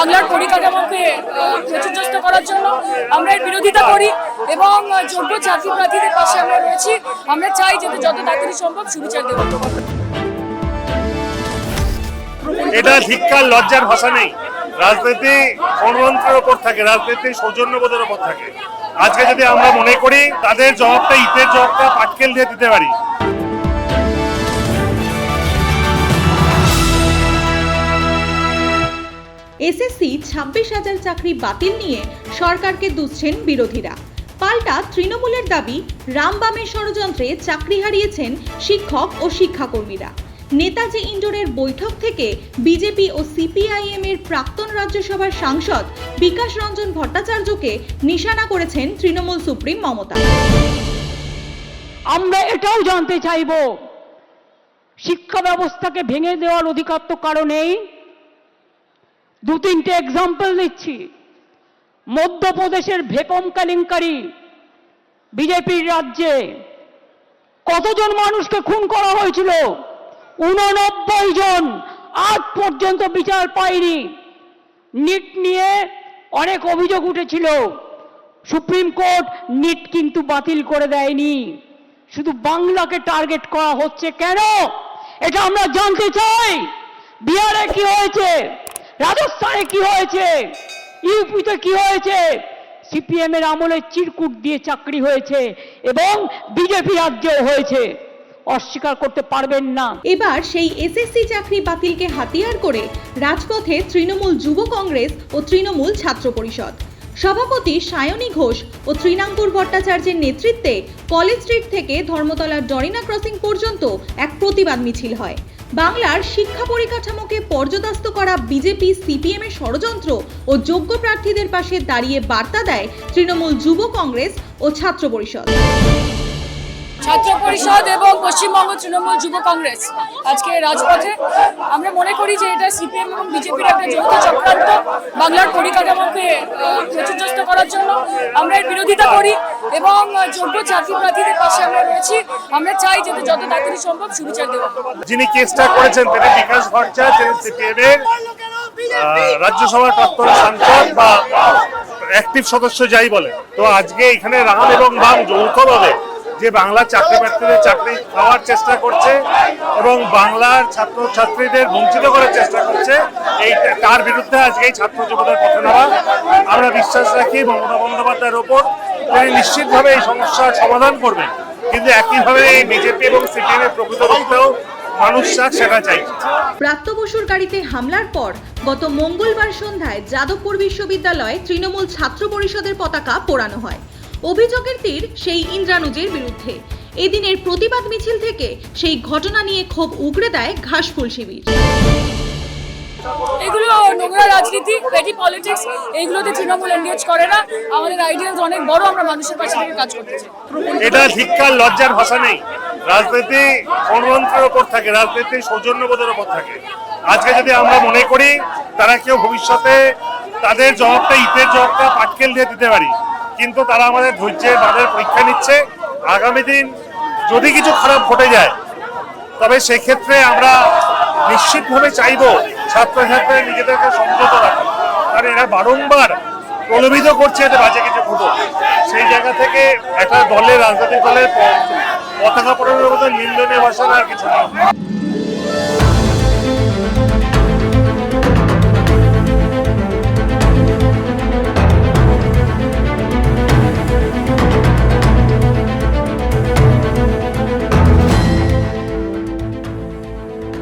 বাংলার পরিকাঠামোকে প্রচুরগ্রস্ত করার জন্য আমরা এর বিরোধিতা করি এবং যোগ্য চাকরি প্রার্থীদের পাশে আমরা রয়েছি। আমরা চাই যাতে যত তাড়াতাড়ি সম্ভব সুবিচার দেওয়া এটা ধিক্কার, লজ্জার ভাষা নেই। রাজনীতি গণতন্ত্রের ওপর থাকে রাজনীতি সৌজন্যবোধের ওপর থাকে। আজকে যদি আমরা মনে করি, তাদের জবাবটা ইটের জবাবটা পাটকেল দিয়ে দিতে পারি। এসএসসি ছাব্বিশ হাজার চাকরি বাতিল নিয়ে সরকারকে দুষছেন বিরোধীরা। পাল্টা তৃণমূলের দাবি রামবামের ষড়যন্ত্রে চাকরি হারিয়েছেন শিক্ষক ও শিক্ষাকর্মীরা। নেতাজি ইন্ডোরের বৈঠক থেকে বিজেপি ও সিপিআইএম এর প্রাক্তন রাজ্যসভার সাংসদ বিকাশ রঞ্জন ভট্টাচার্যকে নিশানা করেছেন তৃণমূল সুপ্রিম মমতা। আমরা এটাও জানতে চাইব, শিক্ষা ব্যবস্থাকে ভেঙে দেওয়ার অধিকার তো কারণেই দু তিনটে এক্সাম্পল দিচ্ছি মধ্যপ্রদেশের ভেকম কেলেঙ্কারি, বিজেপির রাজ্যে কতজন মানুষকে খুন করা হয়েছিল? উননব্বই জন। আজ পর্যন্ত বিচার পায়নি নিট নিয়ে অনেক অভিযোগ উঠেছিল। সুপ্রিম কোর্ট নিট কিন্তু বাতিল করে দেয়নি। শুধু বাংলাকে টার্গেট করা হচ্ছে কেন? এটা আমরা জানতে চাই। বিহারে কি হয়েছে? রাজস্থানে কি হয়েছে? ইউপিতে কি হয়েছে? সিপিএম এর আমলে চিরকুট দিয়ে চাকরি হয়েছে এবং বিজেপি রাজ্যেও হয়েছে। অস্বীকার করতে পারবেন না। এবার সেই এসএসসি চাকরি বাতিলকে হাতিয়ার করে রাজপথে তৃণমূল যুব কংগ্রেস ও তৃণমূল ছাত্র পরিষদ। সভাপতি সায়নী ঘোষ ও তৃণাঙ্কুর ভট্টাচার্যের নেতৃত্বে কলেজ স্ট্রিট থেকে ধর্মতলার ডরিনা ক্রসিং পর্যন্ত এক প্রতিবাদ মিছিল হয়। বাংলার শিক্ষা পরিকাঠামোকে পর্যদস্ত করা বিজেপি, সিপিএম এর ষড়যন্ত্র ও যোগ্য প্রার্থীদের পাশে দাঁড়িয়ে বার্তা দেয় তৃণমূল যুব কংগ্রেস ও ছাত্র পরিষদ। ছাত্র পরিষদ এবং পশ্চিমবঙ্গ তৃণমূল যুব কংগ্রেস আজকে রাজপথে। আমরা মনে করি যে এটা সিপিএম এবং বিজেপির একটা যৌথ চক্রান্ত বাংলার পরিকাঠামোকে প্রচুরগ্রস্ত করার জন্য। আমরা এর বিরোধিতা করি এবং যোগ্য চাকরি প্রার্থীদের পাশে আমরা রয়েছি। আমরা চাই যাতে যত তাড়াতাড়ি সম্ভব সুবিচার দেওয়া যিনি কেসটা করেছেন তিনি বিকাশ ভট্টাচার্য সিপিএম এর রাজ্যসভার প্রাক্তন সাংসদ বা অ্যাক্টিভ সদস্য যাই বলে তো আজকে এখানে রাম এবং বাম যৌথভাবে যে বাংলার চাকরি প্রার্থীদের চাকরি খাওয়ার চেষ্টা করছে এবং বাংলার ছাত্র ছাত্রীদের বঞ্চিত করার চেষ্টা করছে, এই তার বিরুদ্ধে আজকে এই ছাত্র যুবদের পথে নেওয়া আমরা বিশ্বাস রাখি মমতা বন্দ্যোপাধ্যায়ের ওপর। তিনি নিশ্চিতভাবে এই সমস্যার সমাধান করবেন। কিন্তু একইভাবে এই বিজেপি এবং সিপিএম এর প্রকৃত রূপেও ব্রাত্য বসুর গাড়িতে হামলার পর গত মঙ্গলবার সন্ধ্যায় যাদবপুর বিশ্ববিদ্যালয়ে তৃণমূল ছাত্র পরিষদের পতাকা পোড়ানো হয়। অভিযোগের তীর সেই ইন্দ্রানুজের বিরুদ্ধে। এদিনের প্রতিবাদ মিছিল থেকে সেই ঘটনা নিয়ে ক্ষোভ উগড়ে দেয় ঘাসফুল শিবির। এগুলো নোংরা রাজনীতি পেটি পলিটিক্স এইগুলোতে তৃণমূল এনগেজ করে না। আমাদের আইডিয়ালস অনেক বড় আমরা মানুষের পাশে থেকে কাজ করতে চাই। এটা লজ্জার ভাষা নেই। রাজনীতি গণতন্ত্রের ওপর থাকে রাজনীতি সৌজন্যবোধের ওপর থাকে। আজকে যদি আমরা মনে করি তারা কেউ ভবিষ্যতে তাদের জবাবটা ইটের জবাবটা পাটকেল দিয়ে দিতে পারি। কিন্তু তারা আমাদের ধৈর্যের বাঁধের পরীক্ষা নিচ্ছে। আগামী দিন যদি কিছু খারাপ ঘটে যায়, তবে সেক্ষেত্রে আমরা নিশ্চিতভাবে চাইব ছাত্রছাত্রীরা নিজেদেরকে সংযত রাখে কারণ এরা বারংবার প্রলোভিত করছে এতে বাজে কিছু ঘটুক। সেই জায়গা থেকে একটা দলের রাজনৈতিক দলের পতাকা পড়ানোর মতো নিন্দনীয় ভাষা আর কিছু না।